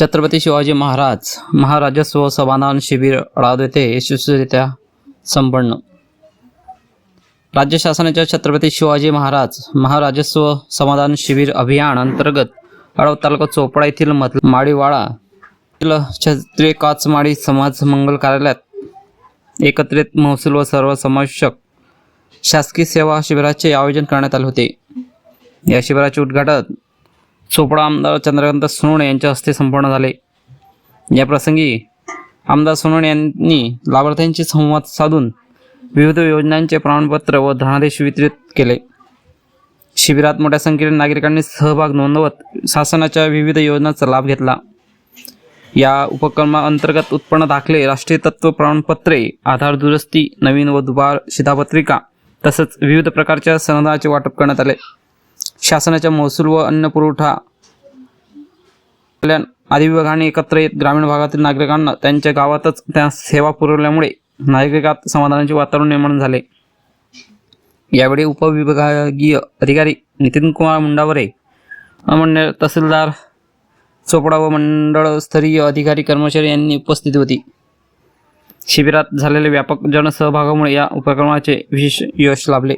छत्रपती शिवाजी महाराज महाराजस्व समाधान शिबिर अडाद येथे यशस्वीरित्या संपन्न. राज्य शासनाच्या छत्रपती शिवाजी महाराज महाराजस्व समाधान शिबिर अभियान अंतर्गत अडव तालुका चोपडा येथील मत माडीवाडा येथील क्षत्रिय काचमाडी समाज मंगल कार्यालयात एकत्रित महसूल व सर्व समावेशक शासकीय सेवा शिबिराचे आयोजन करण्यात आले होते. या शिबिराचे उद्घाटन चोपडा आमदार चंद्रकांत सोनवणे यांच्या हस्ते संपन्न झाले. या प्रसंगी आमदार सोनवणे यांनी लाभार्थ्यांशी संवाद साधून विविध योजनांचे प्रमाणपत्र व धनादेश वितरित केले. शिबिरात मोठ्या संख्येने नागरिकांनी सहभाग नोंदवत शासनाच्या विविध योजनांचा लाभ घेतला. या उपक्रमाअंतर्गत उत्पन्न दाखले राष्ट्रीय तत्व प्रमाणपत्रे आधार दुरुस्ती नवीन व दुबार शिधापत्रिका तसंच विविध प्रकारच्या सनदाचे वाटप करण्यात आले. शासनाच्या महसूल व अन्न पुरवठा कल्याण आदी विभागाने एकत्र येत ग्रामीण भागातील नागरिकांना त्यांच्या गावातच त्या सेवा पुरवल्यामुळे नागरिकात समाधानाचे वातावरण निर्माण झाले. यावेळी उपविभागीय अधिकारी नितीन कुमार मुंडावरे अमंडळ तहसीलदार चोपडा व मंडळस्तरीय अधिकारी कर्मचारी यांनी उपस्थित होती. शिबिरात झालेल्या व्यापक जनसहभागामुळे या उपक्रमाचे विशेष यश लाभले.